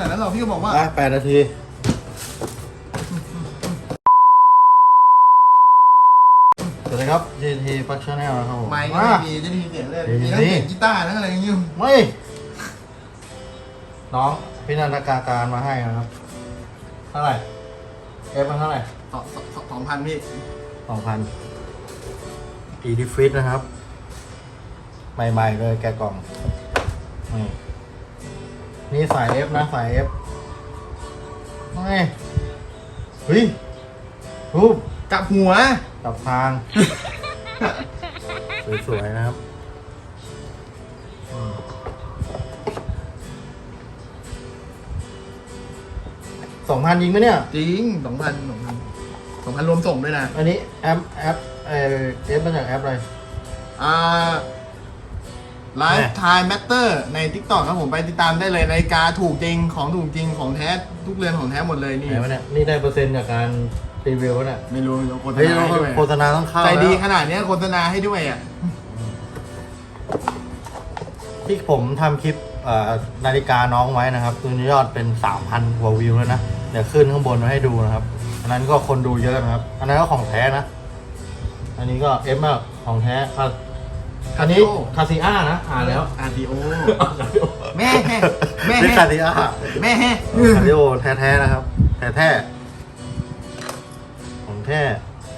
นาดนั้นหรอกพี่ก็บอกว่า อะแปดนาที สวัสดีครับ GT f u n c t i o n a l นะครับผมไมค์ก็มาไม่มีจะได้ยินเสียงเลยมีมีทั้งเสียงกีตาร์ทั้งอะไรอย่างเงี้ยไม่ น้องพี่นันทกาการมาให้นะครับ เท่าไหร่ เอฟมันเท่าไหร่สองสองสองพันพี่สองพันอีดิฟิตนะครับ ใหม่ ๆ เลยแกะกล่องนี่ นี่สาย F นะสาย F ไม่เฮ้ยรูปกลับหัวกับทาง สวยๆนะครับสองพันยิงไหมเนี่ย จริงสองพันสองพันสองพันรวมส่งด้วยนะ อันนี้แอปแอปเออเอฟมาจากแอปอะไร อ่า ไลฟ์ไทม์แมตเตอร์ใน t ิ k t o k ครับผมไปติดตามได้เลยนาฬิกาถูกจริงของถูกจริงของแท้ทุกเรือนของแท้หมดเลยนี่ ไหนวะเนี่ยนี่ได้เปอร์เซ็นต์จากการรีวิววะเนี่ยไม่รู้ไม่รู้โฆษเฮ้ยณาให้ด้วยโฆษณาต้องเข้าใจดีแล้วขนาดเนี้ยโฆษณาให้ด้วยอะที่ผมทำคลิปเอ่อนาฬิกาน้องไว้นะครับคือยอดเป็นสามพันกว่าวิวแล้วนะ เดี๋ยวขึ้นข้างบนมาให้ดูนะครับ อันนั้นก็คนดูเยอะนะครับ อันนั้นก็ของแท้นะ อันนี้ก็เอฟมากของแท้คา อันนี้ Casio คาซิอานะ อ่านแล้ว RTO แม่แม่แม่นี่คาซิอาแม่แฮ่คาซิโอแท้ๆนะครับ แท้ๆของแท้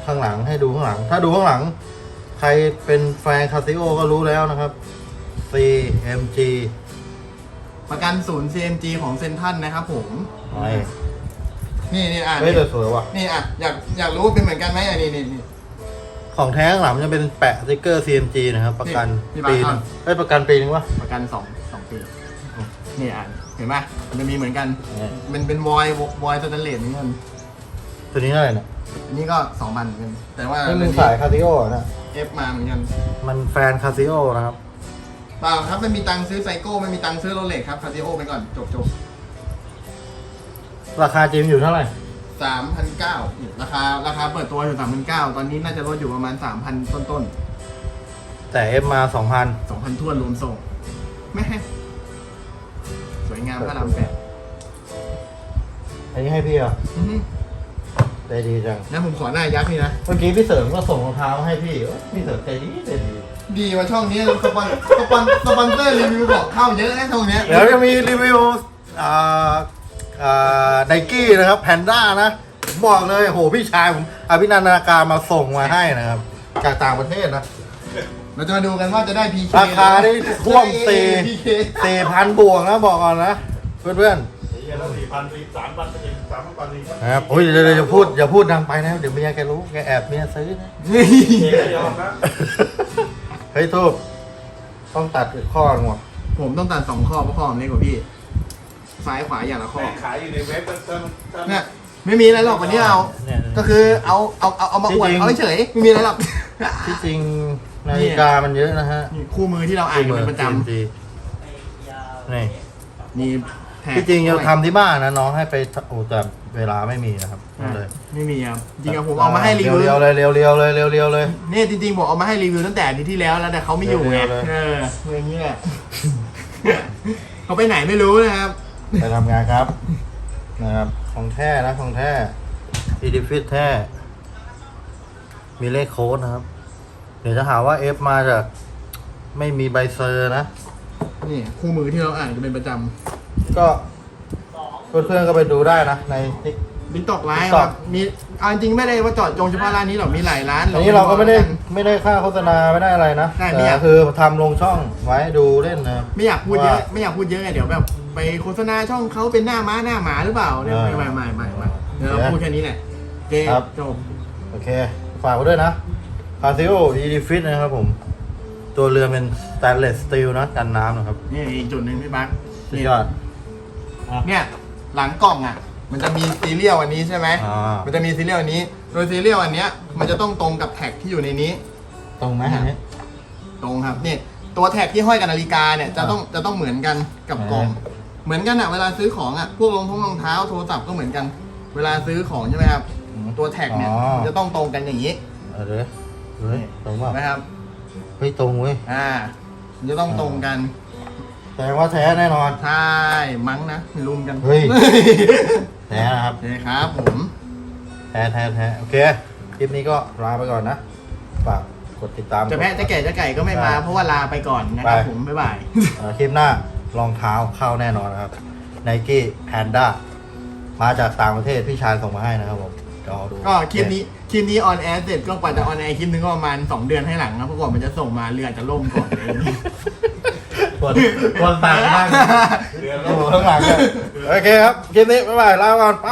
ข้างหลังให้ดูข้างหลัง ถ้าดูข้างหลัง ใครเป็นแฟนคาซิโอก็รู้แล้วนะครับ CMG ประกันศูนย์ CMG ของเซนทันนะครับผมอะไรนี่นี่อะเฮ้ยแต่สวยว่ะ นี่อะ อยากอยากรู้ว่าเป็นเหมือนกันไหมอะนี่นี่นี่ ของแท้ข้างหลังมันจะเป็นแปะสติกเกอร์ CMG นะครับ ประกันพี่บาสปีหนึครังบเอ้ยประกันปีนึงวะประกันสองสองปีนี่อะเห็นไหมมันจะมีเหมือนกันเนี่ยเป็นเป็นวอยวอยสแตนเลสเหมือนกันตัวนี้เท่าไหร่เนี่ยอันนี่ก็สองพันเหมือนกันแต่ว่านี่มันสายคาซิโอนะเอฟมาเหมือนกันมันแฟนคาซิโอนะครับ เปล่าครับไม่มีตังค์ซื้อไซโก้ไม่มีตังค์ซื้อโรเล็กครับคาซิโอไปก่อนจบจบราคาจริงอยู่เท่าไหร่ สามพันเก้าราคาราคาเปิดตัวอยู่สามพันเก้าตอนนี้น่าจะลดอยู่ประมาณสามพันต้นต้นแต่เอฟมา2,000สองพันทวนรวมส่งแม่สวยงามพระรามแปดอันนี้ให้พี่เหรอะอื้อหือได้ดีจังงั้นผมขอหน้ายักษ์นี่นะ เมื่อกี้พี่เสริมก็ส่งรองเท้ามาให้พี่เอ้ยพี่เสริมใจดีใจดี ดีว่าช่องนี้สปอนสปอนสปอนเซอร์รีวิวบอกเข้าเยอะนะช่องเนี้ย เดี๋ยวจะมีรีวิวอ่าอ่า ไนกี้นะครับแพนด้านะผมบอกเลยโหพี่ชายผมอภินันทนาการมาส่งมาให้นะครับ จากต่างประเทศนะ เราจะมาดูกันว่าจะได้ PK ราคาได้ท่วมสี่ PK สี่พันบวกนะบอกก่อนนะเพื่อนเพื่อนเฮียแล้วสี่พันสี่สามพันสี่สามพันสี่ๆนะครับโอ้ยเดี๋ยวเดี๋ยวอย่าพูดอย่าพูดดังไปนะเดี๋ยวเมียแกรู้แกแอบเมียซื้อนะเฮียยอมนะเฮ้ยทูบต้องตัดอีกข้อหนึงว่ะผมต้องตัดสองข้อเพราะข้อผมเล็กกว่าพี่ ซ้ายขวาอย่างละข้อแม่งขายอยู่ในเว็บเติมเติมเนี่ยไม่มีอะไรหรอกวันนี้เอาเนี่ยก็คือเอาเอาเอาเอามาอวดจริงๆ เอาเฉยๆไม่มีอะไรหรอก ที่จริงนาฬิกามันเยอะนะฮะนี่คู่มือที่เราอ่านกันเป็นประจ CMG นี่ำนี่แท็กที่จริงจะทำที่บ้านนะน้องให้ไปโอ้แต่เวลาไม่มีนะครับอะเลยไม่มีครับจริงๆอะผมเอามาให้รีวิว เรียวๆเลยเรียวๆเลยเรียวๆเลย นี่จริงๆผมเอามาให้รีวิวตั้งแต่อาทิตย์ที่แล้วแล้วแต่เขาไม่อยู่ไงเร็วๆเลย เอออย่างนี้แหละเขาไปไหนไม่รู้นะครับ ไปทำงานครับ นะครับ ของแท้นะของแท้อีดิฟิตแท้ มีเลขโค้ดนะครับ เดี๋ยวจะหาว่าเอฟมาจากไม่มีใบเซอร์นะ นี่คู่มือที่เราอ่านกันเป็นประจก็เพื่อนๆก็ไปดูได้นะในทิกำ บินตอกไลน์ TikTok ครับ มีเอาจริงๆไม่ได้ว่าเจอดจงเฉพาะร้านนี้หรอกมีหลายร้านอันนี้เราก็ไม่ได้ไม่ได้ค่าโฆษณาไม่ได้อะไรนะใช่ไม่แต่อยากคือทำลงช่องไว้ดูเล่นนะครับ ไม่อยากพูดเยอะว่า ไม่อยากพูดเยอะไงเดี๋ยวแบบไปโฆษณาช่องเขาเป็นหน้าม้าหน้าหมาหรือเปล่าเนี่ยเออไม่ไม่ไม่ไม่ไม่เดี๋ยวเราเดี๋ยวพูดแค่นี้แหละโอเคครับ จบ โอเค ฝากไว้ด้วยนะคาซิโออีดิฟิตนะครับผม ตัวเรือเป็นสแตนเลสสตีลนะกันน้ำนะครับนี่อีกจุดหนึ่งพี่บัคสุดยอด เนี่ยหลังกล่องอะ มันจะมีซีเรียลอันนี้ใช่ไหมอ่ามันจะมีซีเรียลอันนี้ โดยซีเรียลอันเนี้ยมันจะต้องตรงกับแท็กที่อยู่ในนี้ ตรงไหมอันนี้ ตรงครับนี่ตัวแท็กที่ห้อยกับนาฬิกาเนี่ยจะต้องจะต้องเหมือนกันกับกล่องอ่เหมือนกันอะเวลาซื้อของอะพวกรองท้องรองเท้าโทรศัพท์ก็เหมือนกัน เวลาซื้อของใช่ไหมครับอืมตัวแท็กเนี่ยอ๋อจะต้องตรงกันอย่างนี้เออเดี๋ยวเฮ้ยตรงเปล่านะครับเฮ้ยตรงเว้ยอ่ามันจะต้องตรงกันแสดงว่าแท้แน่นอน ใช่มั้งนะไม่รู้เหมือนกัน เฮ้ย แท้นะครับ โอเคครับผม แท้แท้แท้โอเค คลิปนี้ก็ลาไปก่อนนะ ฝากกดติดตามจะแพะจะแก่จะไก่ก็ไม่มาเพราะว่าลาไปก่อนนะครับไปผม บ๊ายบายเอ่อคลิปหน้ารองเท้าเข้าแน่นอนนะครับ Nike Panda มาจากต่างประเทศพี่ชายส่งมาให้นะครับผมเดี๋ยวเอาดูก็คลิปนี้คลิปนี้ออนแอร์เสร็จก็กว่าจะออนแอร์คลิปนึงก็ประมาณ 2 เดือนให้หลังนะเพราะกว่ามันจะส่งมาเรืออาจจะล่มก่อนอะไรอย่างนี้คนต่างมาก เดือนโอ้แล้วข้างหลังเนี่ยโอเคครับคลิปนี้บ๊ายบายลาไปก่อนไป